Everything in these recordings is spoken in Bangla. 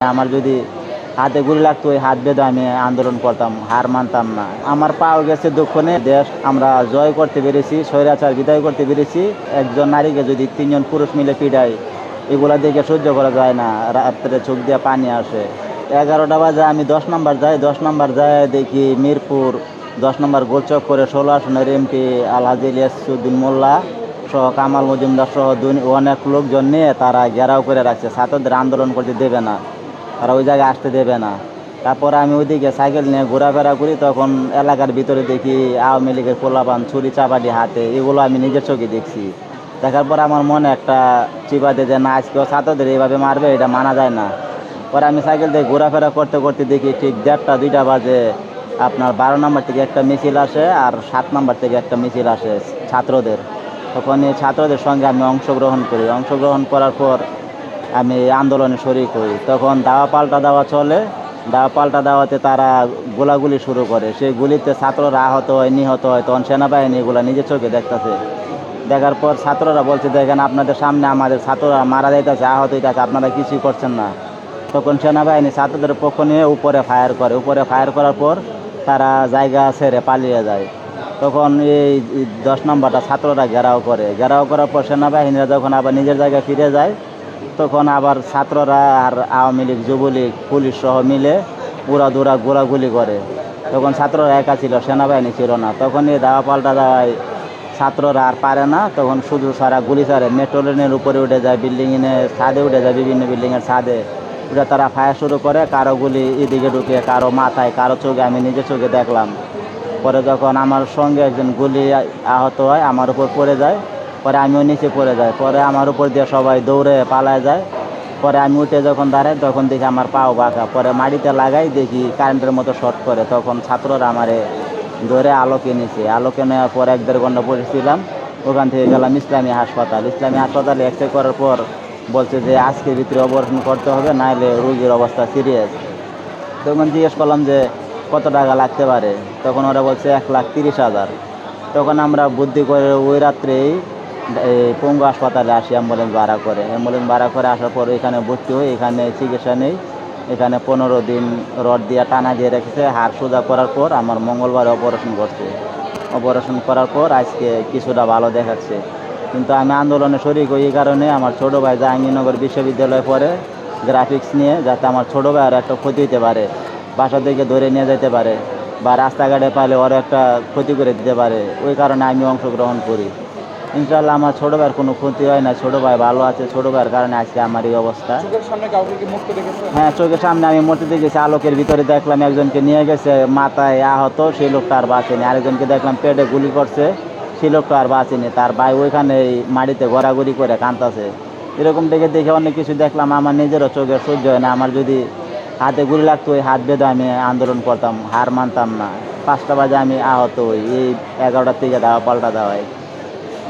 আমার যদি হাতে গুলি লাগতো, ওই হাত বেঁধে আমি আন্দোলন করতাম, হার মানতাম না। আমার পাও গেছে দক্ষিণে দেশ আমরা জয় করতে পেরেছি, স্বৈরাচার বিদায় করতে পেরেছি। একজন নারীকে যদি তিনজন পুরুষ মিলে পিটাই, এগুলা দেখে সহ্য করা যায় না, রাত্রে চোখ দিয়ে পানি আসে। এগারোটা বাজে, আমি দশ নম্বর যাই, দশ নম্বর যাই দেখি মিরপুর, দশ নম্বর গোলচক করে ষোলো আসনের এমপি আলহাজ ইলিয়াসুদ্দিন মোল্লা সহ কামাল মজুমদার সহ অনেক লোকজন নিয়ে তারা ঘেরাও করে রাখছে। ছাত্রদের আন্দোলন করতে দেবে না। তারা ওই জায়গায় আসতে দেবে না। তারপরে আমি ওইদিকে সাইকেল নিয়ে ঘোরাফেরা করি, তখন এলাকার ভিতরে দেখি আওয়ামী লীগের পোলাপান, ছুরি, চাপাটি, হাতে, এগুলো আমি নিজের চোখে দেখছি। দেখার পর আমার মনে একটা চিবাতে যে, না আজকেও ছাত্রদের এইভাবে মারবে, এটা মানা যায় না। পরে আমি সাইকেল দিয়ে ঘোরাফেরা করতে করতে দেখি ঠিক দেড়টা, দুইটা বাজে। আপনার বারো নম্বর থেকে একটা মিছিল আসে আর সাত নম্বর থেকে একটা মিছিল আসে ছাত্রদের। তখন এই ছাত্রদের সঙ্গে আমি অংশগ্রহণ করি। অংশগ্রহণ করার পর আমি আন্দোলনে শরিক হই। তখন দাওয়া পাল্টা দেওয়া চলে। দাওয়া পাল্টা দেওয়াতে তারা গোলাগুলি শুরু করে। সেই গুলিতে ছাত্ররা আহত হয়, নিহত হয়। তখন সেনাবাহিনী এগুলো নিজের চোখে দেখতেছে। দেখার পর ছাত্ররা বলছে, দেখেন, আপনাদের সামনে আমাদের ছাত্ররা মারা যাইতেছে, আহত হইতেছে, আপনারা কিছুই করছেন না। তখন সেনাবাহিনী ছাত্রদের পক্ষ নিয়ে উপরে ফায়ার করে। উপরে ফায়ার করার পর তারা জায়গা ছেড়ে পালিয়ে যায়। তখন এই দশ নম্বরটা ছাত্ররা ঘেরাও করে। ঘেরাও করার পর সেনাবাহিনীরা যখন আবার নিজের জায়গায় ফিরে যায় তখন আবার ছাত্ররা আর আওয়ামী লীগ, যুবলীগ, পুলিশ সহ মিলে উড়া দুরা গোলাগুলি করে। তখন ছাত্ররা একা ছিল, সেনাবাহিনী ছিল না। তখন এই দাওয়া পাল্টা দেওয়ায় ছাত্ররা আর পারে না। তখন শুধু সারা গুলি সারে মেট্রো লেনের উপরে উঠে যায় বিল্ডিংয়ের ছাদে উঠে যায়, বিভিন্ন বিল্ডিংয়ের ছাদে। উঠে তারা ফায়ার শুরু করে, কারও গুলি এদিকে ঢুকে, কারও মাথায়, কারও চোখে, আমি নিজের চোখে দেখলাম। পরে যখন আমার সঙ্গে একজন গুলি আহত হয়, আমার উপর পড়ে যায় পরে আমিও নিচে পড়ে যাই। পরে আমার উপর দিয়ে সবাই দৌড়ে পালায় যায়। পরে আমি উঠে যখন দাঁড়াই, তখন দেখি আমার পাও বাঁকা। পরে মাটিতে লাগাই, দেখি কারেন্টের মতো শর্ট করে। তখন ছাত্ররা আমারে ধরে আলোকে নিছে। আলোকে নেওয়ার পর এক দেড় ঘণ্টা পড়েছিলাম ওখান থেকে গেলাম ইসলামী হাসপাতাল। ইসলামী হাসপাতালে এক্স করার পর বলছে যে আজকে ভিতরে অপারেশন করতে হবে, নাহলে রোগীর অবস্থা সিরিয়াস তখন জিজ্ঞেস করলাম যে, কত টাকা লাগতে পারে? তখন ওরা বলছে, এক লাখ তিরিশ হাজার। তখন আমরা বুদ্ধি করে ওই রাত্রেই পঙ্গু হাসপাতালে আসি অ্যাম্বুলেন্স ভাড়া করে। অ্যাম্বুলেন্স ভাড়া করে আসার পর এখানে ভর্তি হই, এখানে চিকিৎসা নেই। এখানে পনেরো দিন রড দিয়ে টানা দিয়ে রেখেছে, হাড় সোজা করার পর আমার মঙ্গলবারে অপারেশন করছে। অপারেশন করার পর আজকে কিছুটা ভালো দেখাচ্ছে। কিন্তু আমি আন্দোলনে শরিক হই এই কারণে আমার ছোটো ভাই জাহাঙ্গীরনগর বিশ্ববিদ্যালয়ে পড়ে গ্রাফিক্স নিয়ে, যাতে আমার ছোটো ভাইয়ের একটা ক্ষতি হতে পারে, বাসা থেকে ধরে নিয়ে যেতে পারে, বা রাস্তাঘাটে পালে ওর একটা ক্ষতি করে দিতে পারে, ওই কারণে আমি অংশগ্রহণ করি। ইনশাল্লাহ আমার ছোটো ভাইয়ের কোনো ক্ষতি হয় না। ছোটো ভাই ভালো আছে ছোটো ভাইয়ের কারণে আজকে আমার এই অবস্থা। হ্যাঁ চোখের সামনে আমি মূর্তি দেখেছি আলোকের ভিতরে দেখলাম একজনকে নিয়ে গেছে মাথায় আহত সেই লোকটা আর বাঁচেনি। আরেকজনকে দেখলাম পেটে গুলি করছে সেই লোকটা আর বাঁচেনি। তার ভাই ওইখানে মাটিতে ঘোরাঘুরি করে কাঁদতেছে। এরকম দেখে দেখে অনেক কিছু দেখলাম আমার নিজেরও চোখের সহ্য হয় না। আমার যদি হাতে গুলি লাগতো ওই হাত বেঁধে আমি আন্দোলন করতাম হার মানতাম না। পাঁচটা বাজে আমি আহত হই এই এগারোটার থেকে দেওয়া পাল্টা দেওয়ায়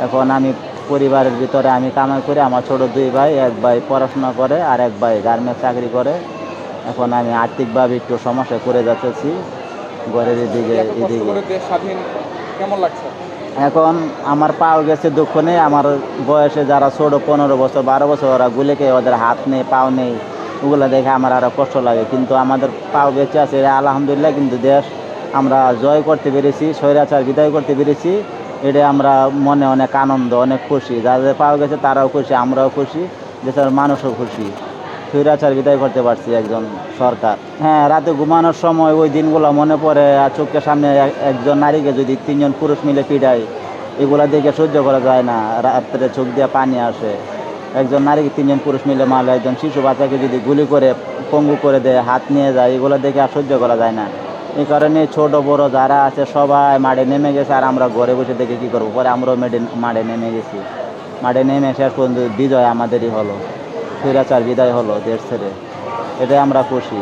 এখন আমি পরিবারের ভিতরে আমি কামাই করি আমার ছোট দুই ভাই এক ভাই পড়াশোনা করে আর এক ভাই গার্মেন্টস চাকরি করে। এখন আমি আর্থিকভাবে একটু সমস্যা করে যাচ্ছি। ঘরের এদিকে এদিকে। কেমন লাগছে? এখন আমার পাও গেছে দুঃখ নেই। আমার বয়সে যারা ছোট পনেরো বছর বারো বছর ওরা গুলেকে ওদের হাত নেই পাও নেই। ওগুলো দেখে আমার আরও কষ্ট লাগে। কিন্তু আমাদের পাও বেঁচে আছে। আলহামদুলিল্লাহ কিন্তু দেশ আমরা জয় করতে পেরেছি স্বৈরাচার বিদায় করতে পেরেছি। এটা আমরা মনে অনেক আনন্দ, অনেক খুশি। যাদের পাওয়া গেছে তারাও খুশি, আমরাও খুশি, দেশের মানুষও খুশি। স্বৈরাচার বিদায় করতে পারছি একজন সরকার। হ্যাঁ রাতে ঘুমানোর সময় ওই দিনগুলো মনে পড়ে আর চোখের সামনে একজন নারীকে যদি তিনজন পুরুষ মিলে পিটায় এগুলো দেখে সহ্য করা যায় না। রাত্রে চোখ দিয়ে পানি আসে। একজন নারীকে তিনজন পুরুষ মিলে মারলে একজন শিশু বাচ্চাকে যদি গুলি করে, পঙ্গু করে দেয়, হাত নিয়ে যায়, এগুলো দেখে আর সহ্য করা যায় না। এই কারণে ছোট, বড় যারা আছে সবাই মাঠে নেমে গেছে আর আমরা ঘরে বসে দেখে কী করব। পরে আমরাও মেডে মাঠে নেমে গেছি। মাঠে নেমে শেষ পর্যন্ত বিজয় আমাদেরই হলো। ফিরাচার বিদায় হলো দেশ ছেড়ে এটাই আমরা খুশি।